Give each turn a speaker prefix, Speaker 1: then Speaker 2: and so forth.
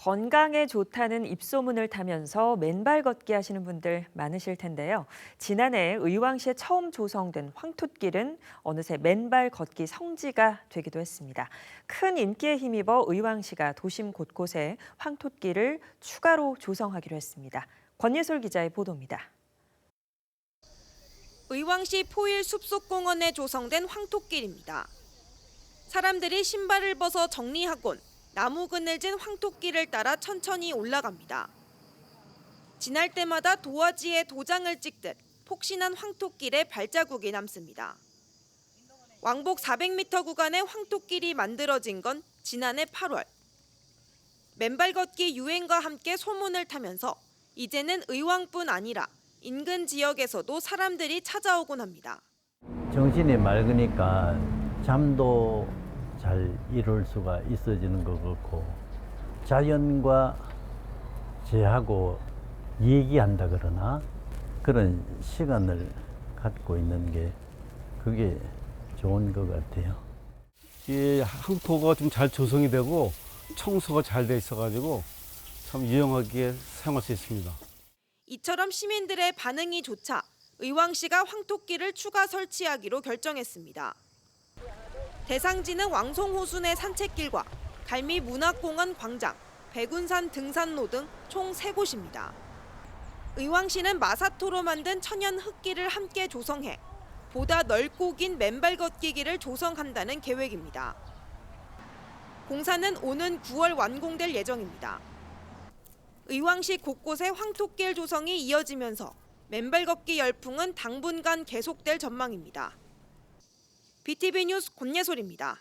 Speaker 1: 건강에 좋다는 입소문을 타면서 맨발 걷기 하시는 분들 많으실 텐데요. 지난해 의왕시에 처음 조성된 황토길은 어느새 맨발 걷기 성지가 되기도 했습니다. 큰 인기에 힘입어 의왕시가 도심 곳곳에 황토길을 추가로 조성하기로 했습니다. 권예솔 기자의 보도입니다.
Speaker 2: 의왕시 포일 숲속공원에 조성된 황토길입니다. 사람들이 신발을 벗어 정리하곤 나무 그늘진 황토길을 따라 천천히 올라갑니다. 지날 때마다 도화지에 도장을 찍듯 폭신한 황토길에 발자국이 남습니다. 왕복 400m 구간의 황토길이 만들어진 건 지난해 8월. 맨발 걷기 유행과 함께 소문을 타면서 이제는 의왕뿐 아니라 인근 지역에서도 사람들이 찾아오곤 합니다.
Speaker 3: 정신이 맑으니까 잠도 잘 이룰 수가 있어지는 것 같고 자연과 제하고 얘기한다 그러나 그런 시간을 갖고 있는 게 그게 좋은 것 같아요.
Speaker 4: 이 항토가 좀 잘 조성이 되고 청소가 잘 돼 있어가지고 참 유용하게 사용할 수 있습니다.
Speaker 2: 이처럼 시민들의 반응이 좋자 의왕시가 황토길을 추가 설치하기로 결정했습니다. 대상지는 왕송호수 내 산책길과 갈미 문화공원 광장, 백운산 등산로 등총 세곳입니다 의왕시는 마사토로 만든 천연 흙길을 함께 조성해 보다 넓고 긴 맨발 걷기 길을 조성한다는 계획입니다. 공사는 오는 9월 완공될 예정입니다. 의왕시 곳곳에 황토길 조성이 이어지면서 맨발 걷기 열풍은 당분간 계속될 전망입니다. BTV 뉴스 권예솔입니다.